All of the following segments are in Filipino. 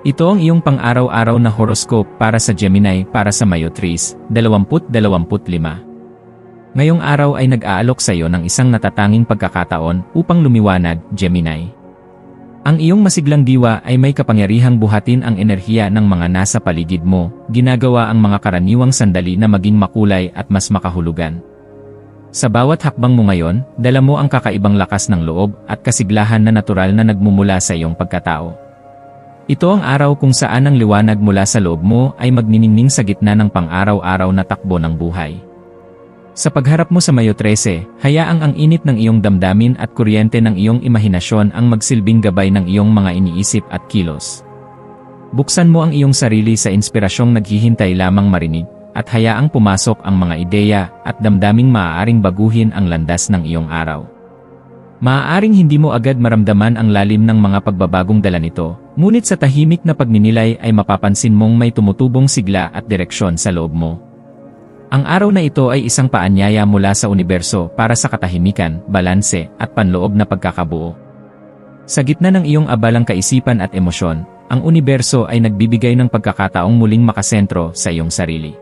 Ito ang iyong pang-araw-araw na horoscope para sa Gemini para sa Mayo 3, 2025. Ngayong araw ay nag-aalok sa iyo ng isang natatanging pagkakataon upang lumiwanag, Gemini. Ang iyong masiglang diwa ay may kapangyarihang buhatin ang enerhiya ng mga nasa paligid mo, ginagawa ang mga karaniwang sandali na maging makulay at mas makahulugan. Sa bawat hakbang mo ngayon, dala mo ang kakaibang lakas ng loob at kasiglahan na natural na nagmumula sa iyong pagkatao. Ito ang araw kung saan ang liwanag mula sa loob mo ay magniningning sa gitna ng pang-araw-araw na takbo ng buhay. Sa pagharap mo sa Mayo 13, hayaang ang init ng iyong damdamin at kuryente ng iyong imahinasyon ang magsilbing gabay ng iyong mga iniisip at kilos. Buksan mo ang iyong sarili sa inspirasyong naghihintay lamang marinig, at hayaang pumasok ang mga ideya at damdaming maaaring baguhin ang landas ng iyong araw. Maaaring hindi mo agad maramdaman ang lalim ng mga pagbabagong dala nito, ngunit sa tahimik na pagninilay ay mapapansin mong may tumutubong sigla at direksyon sa loob mo. Ang araw na ito ay isang paanyaya mula sa universo para sa katahimikan, balanse, at panloob na pagkakabuo. Sa gitna ng iyong abalang kaisipan at emosyon, ang universo ay nagbibigay ng pagkakataong muling makasentro sa iyong sarili.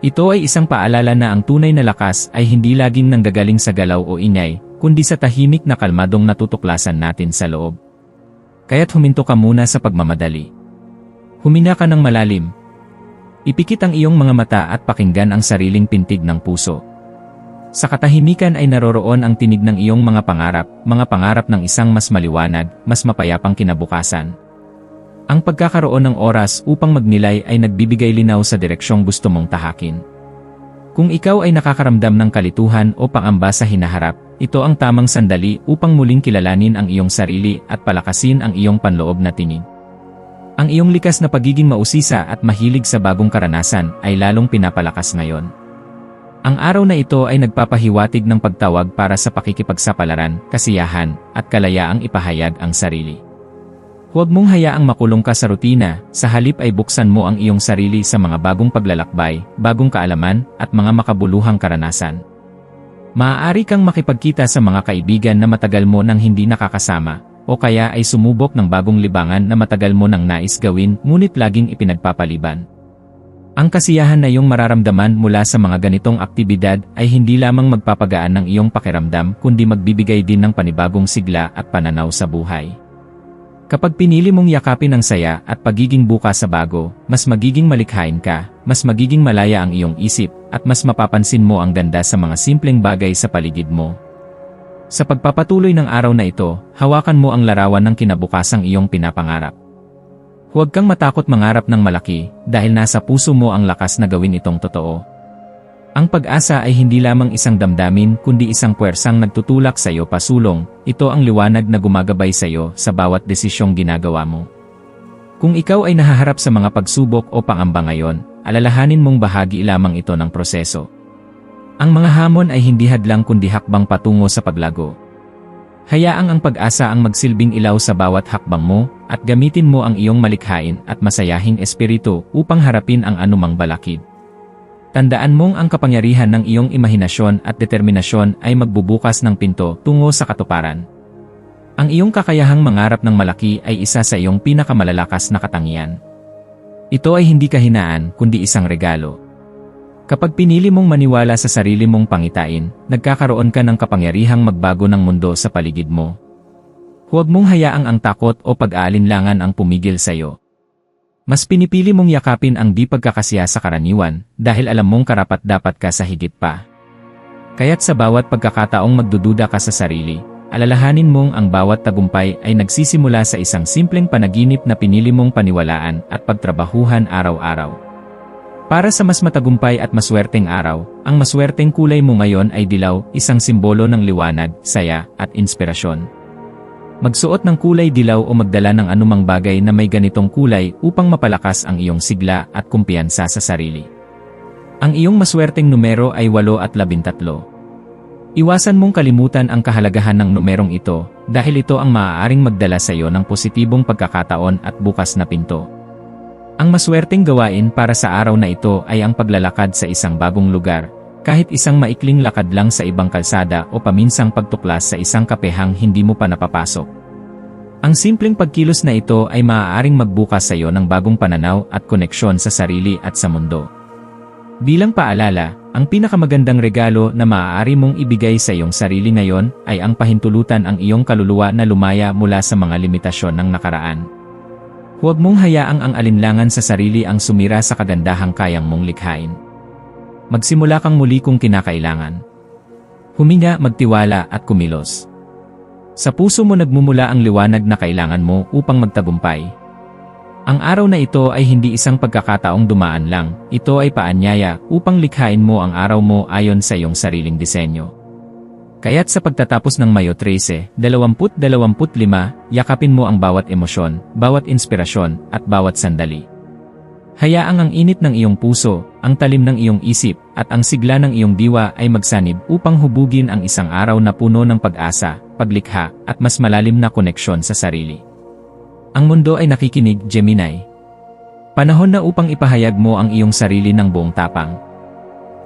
Ito ay isang paalala na ang tunay na lakas ay hindi laging nanggagaling sa galaw o ingay, kundi sa tahimik na kalmadong natutuklasan natin sa loob. Kaya't huminto ka muna sa pagmamadali. Humina ka ng malalim. Ipikit ang iyong mga mata at pakinggan ang sariling pintig ng puso. Sa katahimikan ay naroroon ang tinig ng iyong mga pangarap, mga pangarap ng isang mas maliwanag, mas mapayapang kinabukasan. Ang pagkakaroon ng oras upang magnilay ay nagbibigay linaw sa direksyong gusto mong tahakin. Kung ikaw ay nakakaramdam ng kalituhan o pangamba sa hinaharap, ito ang tamang sandali upang muling kilalanin ang iyong sarili at palakasin ang iyong panloob na tingin. Ang iyong likas na pagiging mausisa at mahilig sa bagong karanasan ay lalong pinapalakas ngayon. Ang araw na ito ay nagpapahiwatig ng pagtawag para sa pakikipagsapalaran, kasiyahan, at kalayaang ipahayag ang sarili. Huwag mong hayaang makulong ka sa rutina, sa halip ay buksan mo ang iyong sarili sa mga bagong paglalakbay, bagong kaalaman, at mga makabuluhang karanasan. Maaari kang makipagkita sa mga kaibigan na matagal mo nang hindi nakakasama, o kaya ay sumubok ng bagong libangan na matagal mo nang nais gawin ngunit laging ipinagpapaliban. Ang kasiyahan na iyong mararamdaman mula sa mga ganitong aktibidad ay hindi lamang magpapagaan ng iyong pakiramdam kundi magbibigay din ng panibagong sigla at pananaw sa buhay. Kapag pinili mong yakapin ang saya at pagiging bukas sa bago, mas magiging malikhain ka, mas magiging malaya ang iyong isip, at mas mapapansin mo ang ganda sa mga simpleng bagay sa paligid mo. Sa pagpapatuloy ng araw na ito, hawakan mo ang larawan ng kinabukasang iyong pinapangarap. Huwag kang matakot mangarap ng malaki, dahil nasa puso mo ang lakas na gawin itong totoo. Ang pag-asa ay hindi lamang isang damdamin kundi isang puwersang nagtutulak sa iyo pasulong, ito ang liwanag na gumagabay sa iyo sa bawat desisyong ginagawa mo. Kung ikaw ay nahaharap sa mga pagsubok o pangamba ngayon, alalahanin mong bahagi lamang ito ng proseso. Ang mga hamon ay hindi hadlang kundi hakbang patungo sa paglago. Hayaang ang pag-asa ang magsilbing ilaw sa bawat hakbang mo, at gamitin mo ang iyong malikhain at masayahing espiritu upang harapin ang anumang balakid. Tandaan mong ang kapangyarihan ng iyong imahinasyon at determinasyon ay magbubukas ng pinto tungo sa katuparan. Ang iyong kakayahang mangarap ng malaki ay isa sa iyong pinakamalalakas na katangian. Ito ay hindi kahinaan kundi isang regalo. Kapag pinili mong maniwala sa sarili mong pangitain, nagkakaroon ka ng kapangyarihang magbago ng mundo sa paligid mo. Huwag mong hayaang ang takot o pag-aalinlangan ang pumigil sa iyo. Mas pinipili mong yakapin ang di pagkakasya sa karaniwan dahil alam mong karapat dapat ka sa higit pa. Kaya't sa bawat pagkakataong magdududa ka sa sarili, alalahanin mong ang bawat tagumpay ay nagsisimula sa isang simpleng panaginip na pinili mong paniwalaan at pagtrabahuhan araw-araw. Para sa mas matagumpay at maswerteng araw, ang maswerteng kulay mo ngayon ay dilaw, isang simbolo ng liwanag, saya, at inspirasyon. Magsuot ng kulay dilaw o magdala ng anumang bagay na may ganitong kulay upang mapalakas ang iyong sigla at kumpiyansa sa sarili. Ang iyong maswerteng numero ay 8 at 13. Iwasan mong kalimutan ang kahalagahan ng numerong ito dahil ito ang maaaring magdala sa iyo ng positibong pagkakataon at bukas na pinto. Ang maswerteng gawain para sa araw na ito ay ang paglalakad sa isang bagong lugar, kahit isang maikling lakad lang sa ibang kalsada o paminsang pagtuklas sa isang kapehang hindi mo pa napapasok. Ang simpleng pagkilos na ito ay maaaring magbukas sa iyo ng bagong pananaw at koneksyon sa sarili at sa mundo. Bilang paalala, ang pinakamagandang regalo na maaari mong ibigay sa iyong sarili ngayon ay ang pahintulutan ang iyong kaluluwa na lumaya mula sa mga limitasyon ng nakaraan. Huwag mong hayaang ang alinlangan sa sarili ang sumira sa kagandahang kayang mong likhain. Magsimula kang muli kung kinakailangan. Huminga, magtiwala at kumilos. Sa puso mo nagmumula ang liwanag na kailangan mo upang magtagumpay. Ang araw na ito ay hindi isang pagkakataong dumaan lang, ito ay paanyaya upang likhain mo ang araw mo ayon sa iyong sariling disenyo. Kaya't sa pagtatapos ng Mayo 13, 2025, yakapin mo ang bawat emosyon, bawat inspirasyon, at bawat sandali. Hayaang ang init ng iyong puso, ang talim ng iyong isip, at ang sigla ng iyong diwa ay magsanib upang hubugin ang isang araw na puno ng pag-asa, paglikha, at mas malalim na koneksyon sa sarili. Ang mundo ay nakikinig, Gemini. Panahon na upang ipahayag mo ang iyong sarili ng buong tapang.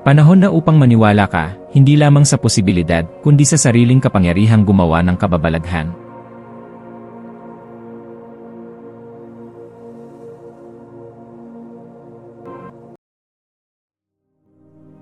Panahon na upang maniwala ka, hindi lamang sa posibilidad, kundi sa sariling kapangyarihang gumawa ng kababalaghan.